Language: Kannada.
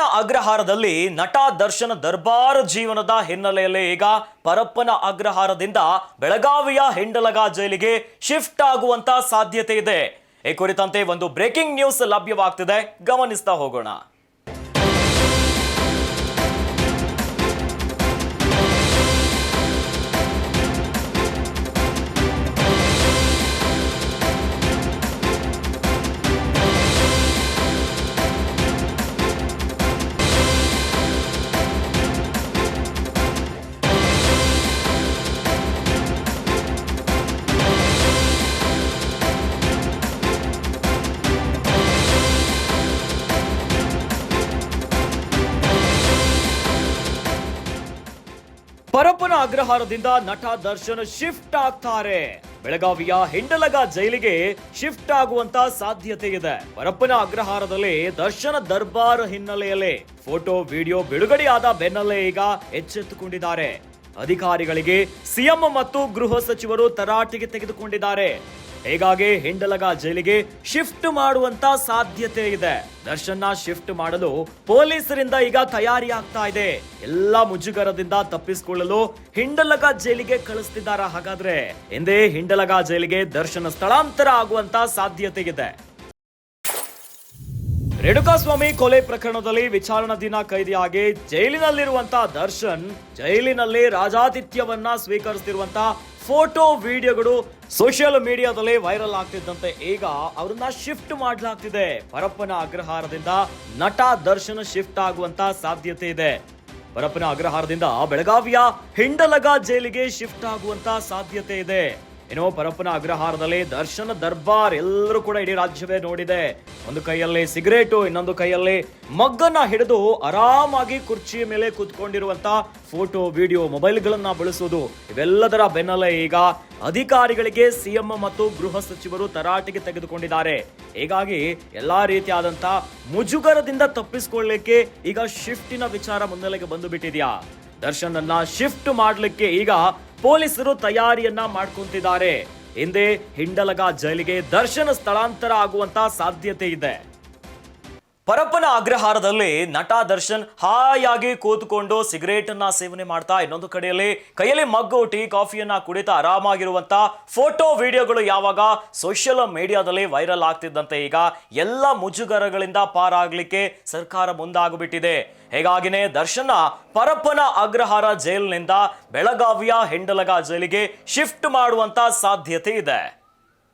ಪರಪ್ಪನ ಅಗ್ರಹಾರದಲ್ಲಿ ನಟ ದರ್ಶನ ದರ್ಬಾರ್ ಜೀವನದ ಹಿನ್ನೆಲೆಯಲ್ಲಿ ಈಗ ಪರಪ್ಪನ ಅಗ್ರಹಾರದಿಂದ ಬೆಳಗಾವಿಯ ಹೆಂಡಲಗ ಜೈಲಿಗೆ ಶಿಫ್ಟ್ ಆಗುವಂತ ಸಾಧ್ಯತೆ ಇದೆ. ಈ ಕುರಿತಂತೆ ಒಂದು ಬ್ರೇಕಿಂಗ್ ನ್ಯೂಸ್ ಲಭ್ಯವಾಗ್ತಿದೆ. ಗಮನಿಸ್ತಾ ಹೋಗೋಣ. ಪರಪ್ಪನ ಅಗ್ರಹಾರದಿಂದ ನಟ ದರ್ಶನ್ ಶಿಫ್ಟ್ ಆಗ್ತಾರೆ. ಬೆಳಗಾವಿಯ ಹಿಂಡಲಗ ಜೈಲಿಗೆ ಶಿಫ್ಟ್ ಆಗುವಂತ ಸಾಧ್ಯತೆ ಇದೆ. ಪರಪ್ಪನ ಅಗ್ರಹಾರದಲ್ಲಿ ದರ್ಶನ ದರ್ಬಾರ್ ಹಿನ್ನೆಲೆಯಲ್ಲಿ ಫೋಟೋ, ವಿಡಿಯೋ ಬಿಡುಗಡೆಯಾದ ಬೆನ್ನಲ್ಲೇ ಈಗ ಎಚ್ಚೆತ್ತುಕೊಂಡಿದ್ದಾರೆ. ಅಧಿಕಾರಿಗಳಿಗೆ ಸಿಎಂ ಮತ್ತು ಗೃಹ ಸಚಿವರು ತರಾಟೆಗೆ ತೆಗೆದುಕೊಂಡಿದ್ದಾರೆ. ಹೀಗಾಗಿ ಹಿಂಡಲಗ ಜೈಲಿಗೆ ಶಿಫ್ಟ್ ಮಾಡುವಂತ ಸಾಧ್ಯತೆ ಇದೆ. ದರ್ಶನ್ನ ಶಿಫ್ಟ್ ಮಾಡಲು ಪೊಲೀಸರಿಂದ ಈಗ ತಯಾರಿ ಆಗ್ತಾ ಇದೆ. ಎಲ್ಲ ಮುಜುಗರದಿಂದ ತಪ್ಪಿಸಿಕೊಳ್ಳಲು ಹಿಂಡಲಗ ಜೈಲಿಗೆ ಕಳಿಸ್ತಿದ್ದಾರೆ ಹಾಗಾದ್ರೆ? ಹಿಂದೆ ಹಿಂಡಲಗ ಜೈಲಿಗೆ ದರ್ಶನ ಸ್ಥಳಾಂತರ ಆಗುವಂತ ಸಾಧ್ಯತೆ ಇದೆ. ರೇಣುಕಾಸ್ವಾಮಿ ಕೊಲೆ ಪ್ರಕರಣದಲ್ಲಿ ವಿಚಾರಣಾ ದಿನ ಕೈದಿಯಾಗಿ ಜೈಲಿನಲ್ಲಿರುವಂತ ದರ್ಶನ್ ಜೈಲಿನಲ್ಲಿ ರಾಜಾತಿಥ್ಯವನ್ನ ಸ್ವೀಕರಿಸ್ತಿರುವಂತ ಫೋಟೋ, ವಿಡಿಯೋಗಳು ಸೋಷಿಯಲ್ ಮೀಡಿಯಾದಲ್ಲಿ ವೈರಲ್ ಆಗ್ತಿದ್ದಂತೆ. ಈಗ ಅವರನ್ನ ಶಿಫ್ಟ್ ಮಾಡಲಾಗ್ತಿದೆ. ಪರಪ್ಪನ ಅಗ್ರಹಾರದಿಂದ ನಟ ದರ್ಶನ್ ಶಿಫ್ಟ್ ಆಗುವಂತ ಸಾಧ್ಯತೆ ಇದೆ. ಪರಪ್ಪನ ಅಗ್ರಹಾರದಿಂದ ಬೆಳಗಾವಿಯ ಹಿಂಡಲಗ ಜೈಲಿಗೆ ಶಿಫ್ಟ್ ಆಗುವಂತ ಸಾಧ್ಯತೆ ಇದೆ. ಏನೋ ಪರಪ್ಪನ ಅಗ್ರಹಾರದಲ್ಲಿ ದರ್ಶನ ದರ್ಬಾರ್ ಎಲ್ಲರೂ ಕೂಡ ಇಡೀ ರಾಜ್ಯವೇ ನೋಡಿದೆ. ಒಂದು ಕೈಯಲ್ಲಿ ಸಿಗರೇಟು, ಇನ್ನೊಂದು ಕೈಯಲ್ಲಿ ಮಗ್ಗನ್ನ ಹಿಡಿದು ಆರಾಮಾಗಿ ಕುರ್ಚಿಯ ಮೇಲೆ ಕೂತ್ಕೊಂಡಿರುವಂತ ಫೋಟೋ, ವಿಡಿಯೋ, ಮೊಬೈಲ್ಗಳನ್ನ ಬಳಸುವುದು ಇವೆಲ್ಲದರ ಬೆನ್ನಲ್ಲೇ ಈಗ ಅಧಿಕಾರಿಗಳಿಗೆ ಸಿಎಂ ಮತ್ತು ಗೃಹ ಸಚಿವರು ತರಾಟೆಗೆ ತೆಗೆದುಕೊಂಡಿದ್ದಾರೆ. ಹೀಗಾಗಿ ಎಲ್ಲಾ ರೀತಿಯಾದಂತ ಮುಜುಗರದಿಂದ ತಪ್ಪಿಸಿಕೊಳ್ಳಲಿಕ್ಕೆ ಈಗ ಶಿಫ್ಟಿನ ವಿಚಾರ ಮುನ್ನೆಲೆಗೆ ಬಂದು ಬಿಟ್ಟಿದ್ಯಾ? ದರ್ಶನ್ ಶಿಫ್ಟ್ ಮಾಡಲಿಕ್ಕೆ ಈಗ ಪೊಲೀಸರು ತಯಾರಿಯನ್ನ ಮಾಡ್ಕೊಂತಿದ್ದಾರೆ. ಹಿಂದೆ ಹಿಂಡಲಗ ಜೈಲಿಗೆ ದರ್ಶನ ಸ್ಥಳಾಂತರ ಆಗುವಂತ ಸಾಧ್ಯತೆ ಇದೆ. ಪರಪ್ಪನ ಅಗ್ರಹಾರದಲ್ಲಿ ನಟ ದರ್ಶನ್ ಹಾಯಾಗಿ ಕೂತ್ಕೊಂಡು ಸಿಗರೇಟ್ ಅನ್ನ ಸೇವನೆ ಮಾಡ್ತಾ ಇನ್ನೊಂದು ಕಡೆಯಲ್ಲಿ ಕೈಯಲ್ಲಿ ಮಗ್ಗು ಟೀ ಕಾಫಿಯನ್ನ ಕುಡಿತಾ ಆರಾಮಾಗಿರುವಂತ ಫೋಟೋ ವಿಡಿಯೋಗಳು ಯಾವಾಗ ಸೋಷಿಯಲ್ ಮೀಡಿಯಾದಲ್ಲಿ ವೈರಲ್ ಆಗ್ತಿದ್ದಂತೆ ಈಗ ಎಲ್ಲ ಮುಜುಗರಗಳಿಂದ ಪಾರಾಗ್ಲಿಕ್ಕೆ ಸರ್ಕಾರ ಮುಂದಾಗ್ಬಿಟ್ಟಿದೆ. ಹೀಗಾಗಿನೇ ದರ್ಶನ ಪರಪ್ಪನ ಅಗ್ರಹಾರ ಜೈಲಿನಿಂದ ಬೆಳಗಾವಿಯ ಹೆಂಡಲಗ ಜೈಲಿಗೆ ಶಿಫ್ಟ್ ಮಾಡುವಂತ ಸಾಧ್ಯತೆ ಇದೆ.